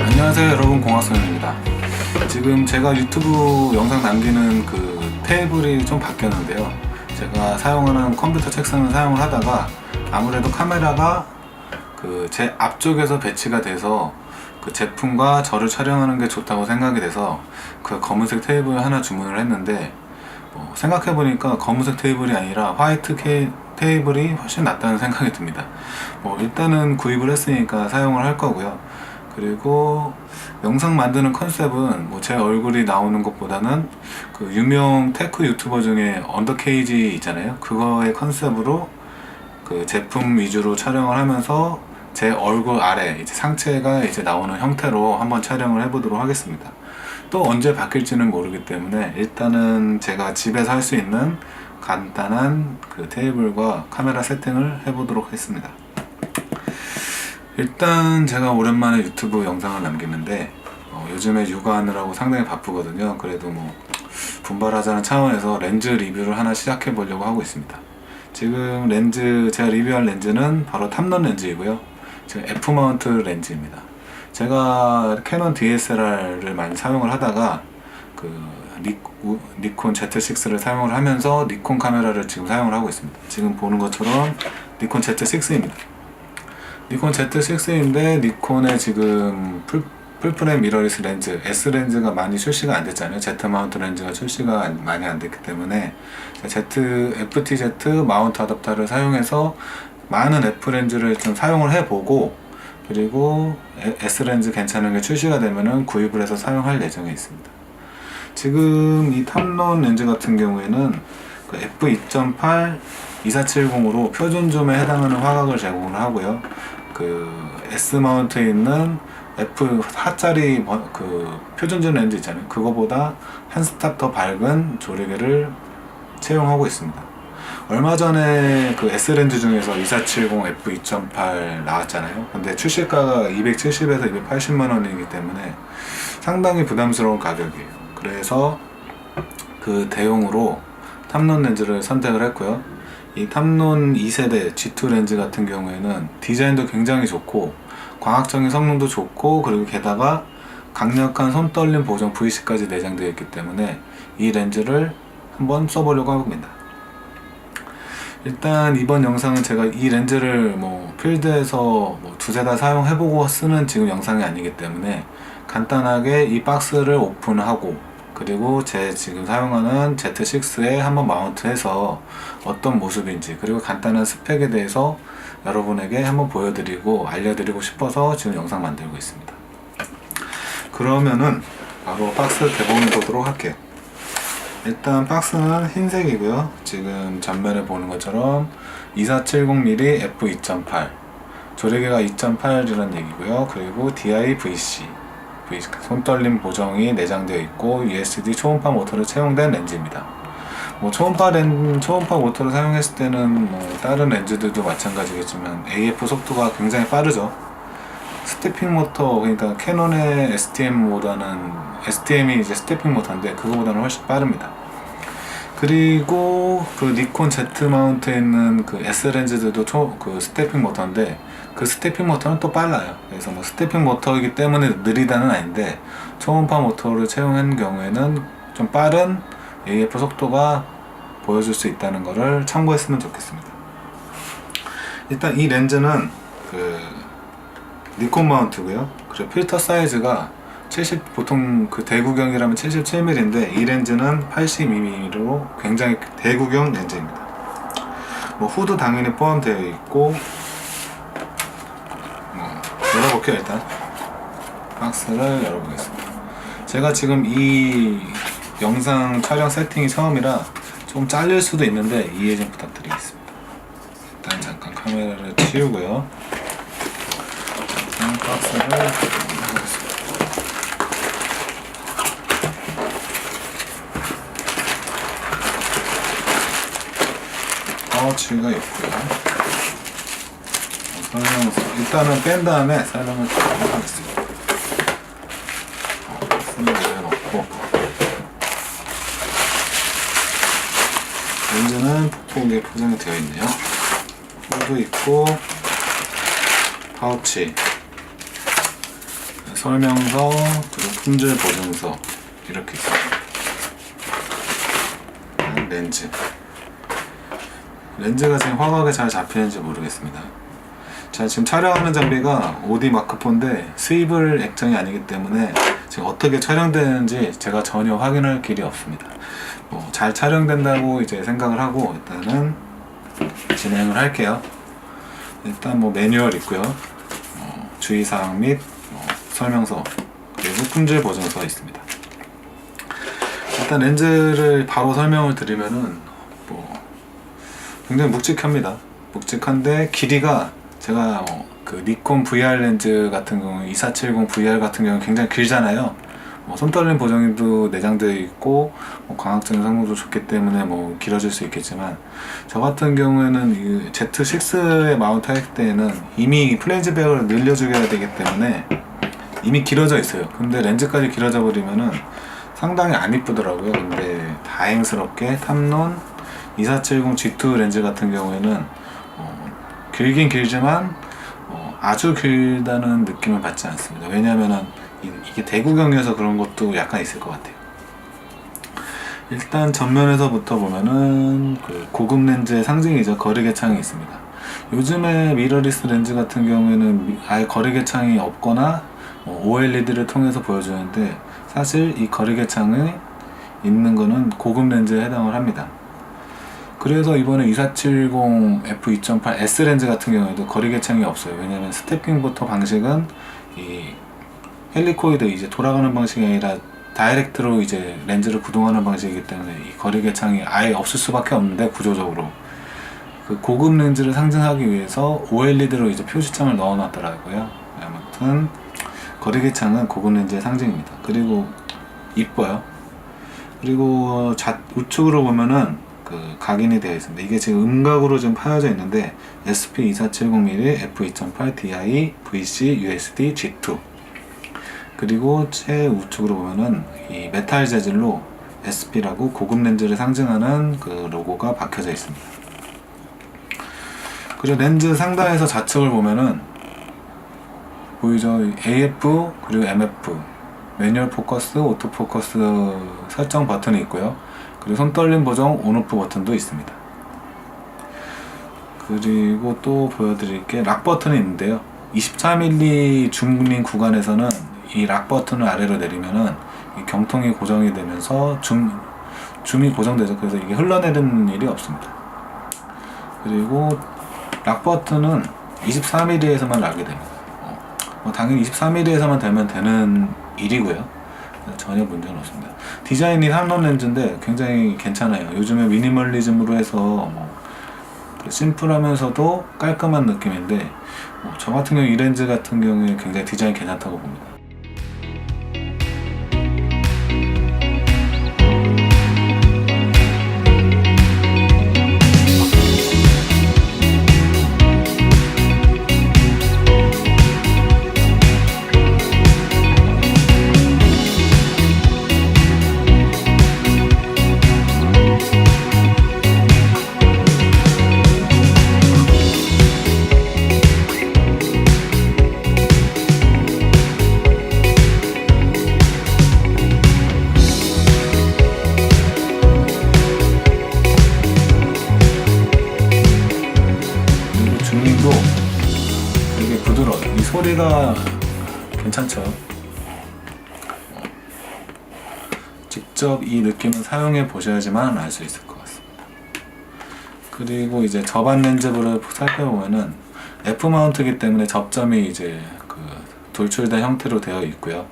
안녕하세요 여러분. 공학선입니다. 지금 제가 유튜브 영상 남기는 그 테이블이 좀 바뀌었는데요. 제가 사용하는 컴퓨터 책상을 사용을 하다가 아무래도 카메라가 그 제 앞쪽에서 배치가 돼서 그 제품과 저를 촬영하는 게 좋다고 생각이 돼서 그 검은색 테이블 하나 주문을 했는데 뭐 생각해보니까 검은색 테이블이 아니라 화이트 케, 테이블이 훨씬 낫다는 생각이 듭니다. 뭐 일단은 구입을 했으니까 사용을 할 거고요. 그리고 영상 만드는 컨셉은 뭐 제 얼굴이 나오는 것보다는 그 유명 테크 유튜버 중에 언더케이지 있잖아요. 그거의 컨셉으로 그 제품 위주로 촬영을 하면서 제 얼굴 아래 이제 상체가 이제 나오는 형태로 한번 촬영을 해보도록 하겠습니다. 또 언제 바뀔지는 모르기 때문에 일단은 제가 집에서 할 수 있는 간단한 그 테이블과 카메라 세팅을 해보도록 하겠습니다. 일단 제가 오랜만에 유튜브 영상을 남기는데 어, 요즘에 육아하느라고 상당히 바쁘거든요. 그래도 뭐 분발하자는 차원에서 렌즈 리뷰를 하나 시작해 보려고 하고 있습니다. 지금 렌즈 제가 리뷰할 렌즈는 바로 탐론 렌즈이고요. F 마운트 렌즈입니다. 제가 캐논 DSLR을 많이 사용을 하다가 그 니코, 니콘 Z6를 사용을 하면서 니콘 카메라를 지금 사용을 하고 있습니다. 지금 보는 것처럼 니콘 Z6입니다. 니콘 Z6인데 니콘의 지금 풀, 풀프레임 미러리스 렌즈 S 렌즈가 많이 출시가 안 됐잖아요. Z 마운트 렌즈가 출시가 안- 많이 안 됐기 때문에 Z FTZ 마운트 어댑터를 사용해서 많은 F 렌즈를 좀 사용을 해보고 그리고 에- S 렌즈 괜찮은 게 출시가 되면은 구입을 해서 사용할 예정에 있습니다. 지금 이 탐론 렌즈 같은 경우에는 그 f2.8 2470으로 표준 줌에 해당하는 화각을 제공을 하고요. 그 S 마운트에 있는 F 4짜리 그 표준 줌 렌즈 있잖아요. 그거보다 한 스탑 더 밝은 조리개를 채용하고 있습니다. 얼마 전에 그 S 렌즈 중에서 2470 f2.8 나왔잖아요. 근데 출시가가 270에서 280만 원이기 때문에 상당히 부담스러운 가격이에요. 그래서 그 대용으로 탐론 렌즈를 선택을 했고요. 이 탐론 2세대 G2 렌즈 같은 경우에는 디자인도 굉장히 좋고 광학적인 성능도 좋고 그리고 게다가 강력한 손떨림 보정 VC까지 내장되어 있기 때문에 이 렌즈를 한번 써보려고 합니다. 일단 이번 영상은 제가 이 렌즈를 뭐 필드에서 뭐 두세 달 사용해보고 쓰는 지금 영상이 아니기 때문에 간단하게 이 박스를 오픈하고 그리고 제 지금 사용하는 Z6에 한번 마운트해서 어떤 모습인지 그리고 간단한 스펙에 대해서 여러분에게 한번 보여드리고 알려드리고 싶어서 지금 영상 만들고 있습니다. 그러면은 바로 박스 개봉해 보도록 할게요. 일단 박스는 흰색이고요. 지금 전면에 보는 것처럼 2470mm f2.8 조리개가 2.8이라는 얘기고요. 그리고 DI-VC 손떨림 보정이 내장되어 있고 USD 초음파 모터를 채용된 렌즈입니다. 뭐 초음파 렌 초음파 모터를 사용했을 때는 뭐 다른 렌즈들도 마찬가지겠지만 AF 속도가 굉장히 빠르죠. 스태핑 모터 그러니까 캐논의 STM보다는 STM이 이제 스태핑 모터인데 그거보다는 훨씬 빠릅니다. 그리고 그 니콘 Z 마운트에 있는 그 S 렌즈들도 초, 그 스태핑 모터인데 그 스태핑 모터는 또 빨라요. 그래서 뭐 스태핑 모터이기 때문에 느리다는 아닌데 초음파 모터를 채용한 경우에는 좀 빠른 AF 속도가 보여줄 수 있다는 것을 참고했으면 좋겠습니다. 일단 이 렌즈는 그 니콘 마운트고요. 그리고 필터 사이즈가 70 보통 그 대구경이라면 77mm인데 이 렌즈는 82mm로 굉장히 대구경 렌즈입니다. 뭐 후드 당연히 포함되어 있고 뭐 열어볼게요 일단 박스를 열어보겠습니다. 제가 지금 이 영상 촬영 세팅이 처음이라 좀 잘릴 수도 있는데 이해 좀 부탁드리겠습니다. 일단 잠깐 카메라를 치우고요. 박스를 넣어보겠습니다. 파우치가 있고요. 설명을 일단은 뺀 다음에 설명을 좀 하겠습니다. 설명을 아, 해놓고 문제는 폭포기에 포장이 되어 있네요. 홀도 있고 파우치 설명서 그리고 품질 보증서 이렇게 있습니다. 렌즈 렌즈가 지금 화각에 잘 잡히는지 모르겠습니다. 제가 지금 촬영하는 장비가 오디 마크4인데 수입을 액정이 아니기 때문에 지금 어떻게 촬영되는지 제가 전혀 확인할 길이 없습니다. 뭐 잘 촬영된다고 이제 생각을 하고 일단은 진행을 할게요. 일단 뭐 매뉴얼 있고요. 어, 주의사항 및 어, 설명서 그리고 품질 보증서 있습니다. 일단 렌즈를 바로 설명을 드리면은 뭐 굉장히 묵직합니다. 묵직한데 길이가 제가 어, 그 니콘 VR 렌즈 같은 경우 2470 VR 같은 경우 굉장히 길잖아요. 뭐 손떨림 보정도 내장되어 있고 뭐 광학적인 성능도 좋기 때문에 뭐 길어질 수 있겠지만 저 같은 경우에는 이 Z6에 마운트할 때에는 이미 플레이즈백을 늘려주게 되기 때문에 이미 길어져 있어요. 근데 렌즈까지 길어져 버리면은 상당히 안 이쁘더라고요. 근데 다행스럽게 탐론 2470 G2 렌즈 같은 경우에는 어, 길긴 길지만 어, 아주 길다는 느낌을 받지 않습니다. 왜냐면은 이- 이게 대구경이어서 그런 것도 약간 있을 것 같아요. 일단 전면에서부터 보면은 그 고급 렌즈의 상징이죠. 거리개창이 있습니다. 요즘에 미러리스 렌즈 같은 경우에는 미- 아예 거리개창이 없거나 뭐 OLED를 통해서 보여주는데 사실 이 거리개창이 있는 거는 고급 렌즈에 해당을 합니다. 그래서 이번에 2470 f2.8 S 렌즈 같은 경우에도 거리개창이 없어요. 왜냐면 스태핑부터 방식은 이 헬리코이드 이제 돌아가는 방식이 아니라 다이렉트로 이제 렌즈를 구동하는 방식이기 때문에 이 거리개창이 아예 없을 수밖에 없는데 구조적으로 그 고급 렌즈를 상징하기 위해서 OLED로 이제 표시창을 넣어놨더라고요. 아무튼 거리개창은 고급 렌즈의 상징입니다. 그리고 이뻐요. 그리고 좌, 우측으로 보면은 그 각인이 되어 있습니다. 이게 지금 음각으로 좀 파여져 있는데 SP2470mm f2.8 DI VC USD G2 그리고 최우측으로 보면은 이 메탈 재질로 SP라고 고급 렌즈를 상징하는 그 로고가 박혀져 있습니다. 그리고 렌즈 상단에서 좌측을 보면은 보이죠? AF 그리고 MF 매뉴얼 포커스, 오토 포커스 설정 버튼이 있고요. 그리고 손떨림 보정 온오프 버튼도 있습니다. 그리고 또 보여드릴 게 락 버튼이 있는데요. 24mm 줌링 구간에서는 이 락 버튼을 아래로 내리면은 이 경통이 고정이 되면서 줌 줌이 고정되죠. 그래서 이게 흘러내리는 일이 없습니다. 그리고 락 버튼은 24mm에서만 락이 됩니다. 어, 뭐 당연히 24mm에서만 되면 되는 일이고요. 전혀 문제는 없습니다. 디자인이 삼론 렌즈인데 굉장히 괜찮아요. 요즘에 미니멀리즘으로 해서 뭐 심플하면서도 깔끔한 느낌인데 뭐 저 같은 경우 이 렌즈 같은 경우에 굉장히 디자인 괜찮다고 봅니다. 소리가 괜찮죠? 어, 직접 이 느낌을 사용해 보셔야지만 알 수 있을 것 같습니다. 그리고 이제 접안 렌즈를 살펴보면은 F 마운트이기 때문에 접점이 이제 그 돌출된 형태로 되어 있고요.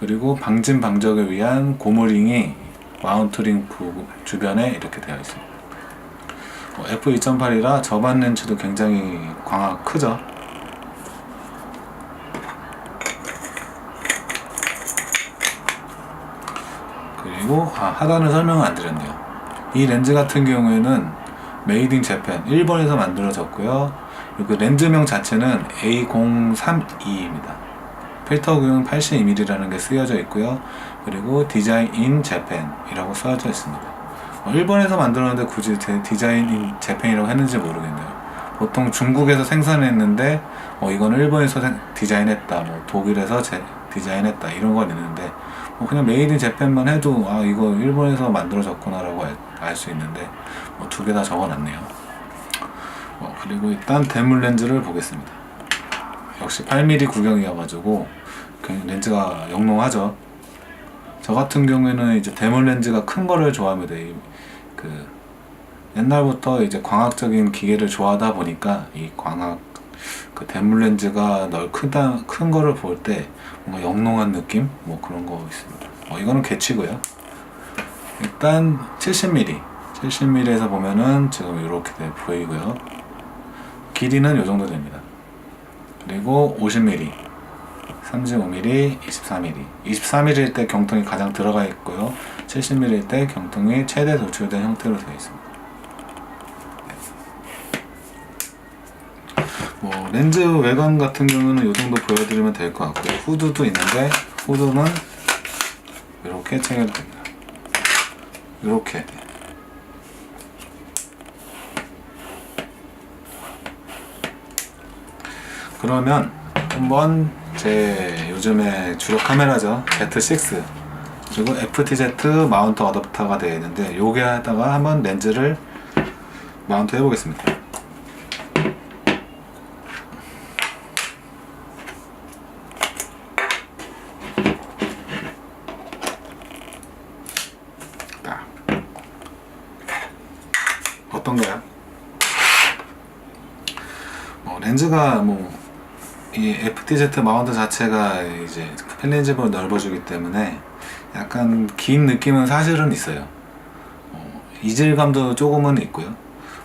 그리고 방진 방적을 위한 고무링이 마운트링 부- 주변에 이렇게 되어 있습니다. F2.8이라 저반 렌즈도 굉장히 광학 크죠. 그리고 아, 하단을 설명을 안 드렸네요. 이 렌즈 같은 경우에는 메이드 인 재팬 일본에서 만들어졌고요. 그리고 렌즈명 자체는 A032입니다. 필터균 82mm라는 게 쓰여져 있고요. 그리고 디자인 인 재팬이라고 써져 있습니다. 어, 일본에서 만들었는데 굳이 제- 디자인 재팬이라고 했는지 모르겠네요. 보통 중국에서 생산했는데 어, 이거는 일본에서 생- 디자인했다, 뭐 독일에서 제- 디자인했다 이런 건 있는데 뭐 그냥 메이드 인 재팬만 해도 아 이거 일본에서 만들어졌구나라고 알 수 있는데 뭐 두 개 다 적어놨네요. 어, 그리고 일단 대물 렌즈를 보겠습니다. 역시 8mm 구경이어가지고 그 렌즈가 영롱하죠. 저 같은 경우에는 이제 대물 렌즈가 큰 거를 좋아합니다. 이, 그 옛날부터 이제 광학적인 기계를 좋아하다 보니까 이 광학 그 대물 렌즈가 널 크다 큰 거를 볼 때 뭔가 영롱한 느낌 뭐 그런 거 있습니다. 어, 이거는 개치고요. 일단 70mm 70mm에서 보면은 지금 이렇게 돼 보이고요. 길이는 이 정도 됩니다. 그리고 50mm 35mm, 24mm. 24mm일 때 경통이 가장 들어가 있고요. 70mm일 때 경통이 최대 도출된 형태로 되어 있습니다. 뭐 렌즈 외관 같은 경우는 이 정도 보여드리면 될 것 같고요. 후드도 있는데 후드는 이렇게 체결됩니다. 이렇게 그러면 한번 제 요즘에 주력 카메라죠 Z6 그리고 FTZ 마운트 어댑터가 되어 있는데 요게에다가 한번 렌즈를 마운트 해 보겠습니다 딱 어떤가요? 뭐 렌즈가 뭐 이 FTZ 마운트 자체가 이제 펜렌즈를 넓어주기 때문에 약간 긴 느낌은 사실은 있어요. 어, 이질감도 조금은 있고요.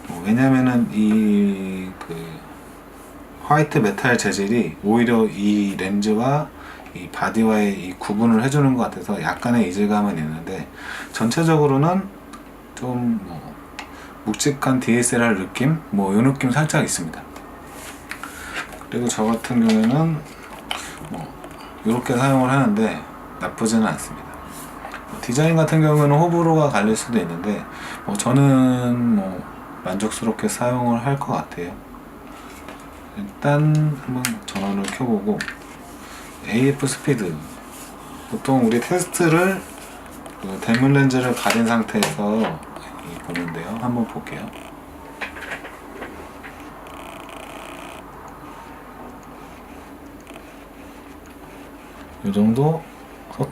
어, 왜냐면은 이 그 화이트 메탈 재질이 오히려 이 렌즈와 이 바디와의 이 구분을 해주는 것 같아서 약간의 이질감은 있는데 전체적으로는 좀 뭐 묵직한 DSLR 느낌 뭐 이 느낌 살짝 있습니다. 그리고 저 같은 경우에는 뭐 이렇게 사용을 하는데 나쁘지는 않습니다. 뭐 디자인 같은 경우에는 호불호가 갈릴 수도 있는데 뭐 저는 뭐 만족스럽게 사용을 할 것 같아요. 일단 한번 전원을 켜보고 AF 스피드 보통 우리 테스트를 그 대문 렌즈를 가린 상태에서 이 보는데요. 한번 볼게요. 이 정도 서-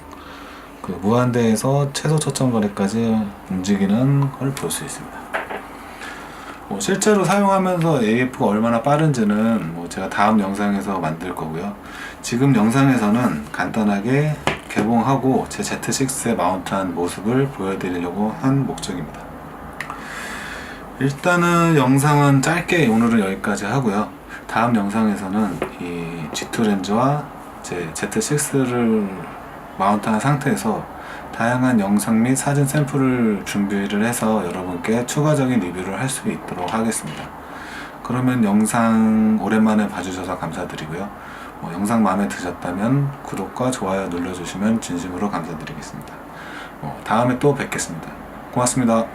그 무한대에서 최소 초점 거리까지 움직이는 걸 볼 수 있습니다. 뭐 실제로 사용하면서 AF가 얼마나 빠른지는 뭐 제가 다음 영상에서 만들 거고요. 지금 영상에서는 간단하게 개봉하고 제 Z6에 마운트한 모습을 보여드리려고 한 목적입니다. 일단은 영상은 짧게 오늘은 여기까지 하고요. 다음 영상에서는 이 G2 렌즈와 제 Z6를 마운트한 상태에서 다양한 영상 및 사진 샘플을 준비를 해서 여러분께 추가적인 리뷰를 할 수 있도록 하겠습니다. 그러면 영상 오랜만에 봐주셔서 감사드리고요. 뭐 영상 마음에 드셨다면 구독과 좋아요 눌러주시면 진심으로 감사드리겠습니다. 뭐 다음에 또 뵙겠습니다. 고맙습니다.